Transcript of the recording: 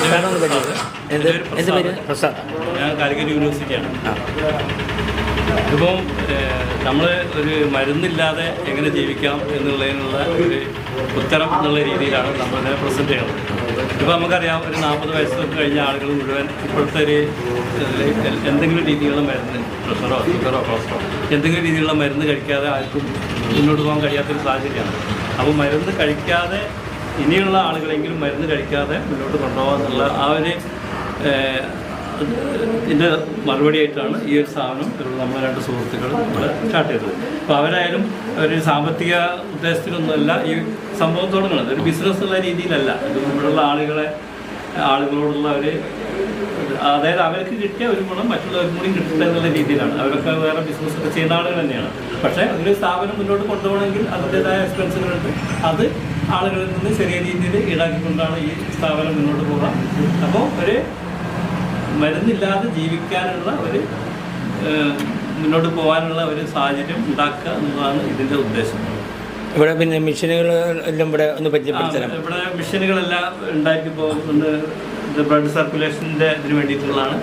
സാറിനെ ഒന്ന് പരിചയം എന്ത് എന്ത് പേര്? പ്രസാദ്. ഞാൻ കാലിക്കറ്റ് യൂണിവേഴ്സിറ്റിയാണ്. ഇപ്പം നമ്മൾ ഒരു മരുന്നില്ലാതെ എങ്ങനെ ജീവിക്കാം എന്നുള്ളതിനുള്ള ഒരു ഉത്തരം എന്നുള്ള രീതിയിലാണ് നമ്മളിതിനെ പ്രസന്റ് ചെയ്യുന്നത്. ഇപ്പോൾ നമുക്കറിയാം ഒരു നാൽപ്പത് വയസ്സൊക്കെ കഴിഞ്ഞ ആളുകൾ മുഴുവൻ ഇപ്പോഴത്തെ ഒരു എന്തെങ്കിലും രീതിയിലുള്ള മരുന്ന് പ്രഷറോ ഷുഗറോ കൊളസ്ട്രോ എന്തെങ്കിലും രീതിയിലുള്ള മരുന്ന് കഴിക്കാതെ ആർക്കും മുന്നോട്ട് പോകാൻ കഴിയാത്തൊരു സാഹചര്യമാണ്. അപ്പോൾ മരുന്ന് കഴിക്കാതെ ഇനിയുള്ള ആളുകളെങ്കിലും മരുന്ന് കഴിക്കാതെ മുന്നോട്ട് കൊണ്ടുപോകാമെന്നുള്ള ആ ഒരു ഇതിന്റെ മറുപടിയായിട്ടാണ് ഈ ഒരു ഇവിടെ നമ്മൾ രണ്ട് സുഹൃത്തുക്കൾ നമ്മൾ സ്റ്റാർട്ട് ചെയ്തത്. അപ്പോൾ അവരായാലും ഒരു സാമ്പത്തിക ഉദ്ദേശത്തിലൊന്നുമല്ല ഈ സംഭവം തുടങ്ങുന്നത്. ഒരു ബിസിനസ് ഉള്ള രീതിയിലല്ല. ഇത് ഇവിടെയുള്ള ആളുകളെ ആളുകളോടുള്ള ഒരു അതായത് അവർക്ക് കിട്ടിയ ഒരു ഗുണം മറ്റുള്ളവർക്കും കൂടി കിട്ടട്ടെ എന്നുള്ള രീതിയിലാണ്. അവരൊക്കെ വേറെ ബിസിനസ് ഒക്കെ ചെയ്യുന്ന ആളുകൾ തന്നെയാണ്. പക്ഷേ ഒരു സ്ഥാപനം മുന്നോട്ട് കൊണ്ടുപോകണമെങ്കിൽ അതിന്റെതായ എക്സ്പെൻസുകളുണ്ട് അത് ആളുകളിൽ നിന്ന് ചെറിയ രീതിയിൽ ഈടാക്കിക്കൊണ്ടാണ് ഈ സ്ഥാപനം മുന്നോട്ട് പോകുക അപ്പോൾ ഒരു മരുന്നില്ലാതെ ജീവിക്കാനുള്ള ഒരു മുന്നോട്ട് പോകാനുള്ള ഒരു സാഹചര്യം ഉണ്ടാക്കുക എന്നുള്ളതാണ് ഇതിന്റെ ഉദ്ദേശം. ഇവിടെ പിന്നെ മെഷീനുകൾ എല്ലാം ഇവിടെ ഒന്ന് പരിചയപ്പെടുത്തരാം ആ, ഇവിടെ മെഷീനുകളെല്ലാം ഉണ്ടാക്കി പോകുന്നത് ബ്ലഡ് സർക്കുലേഷന്റെ ഇതിന് വേണ്ടിയിട്ടുള്ളതാണ്.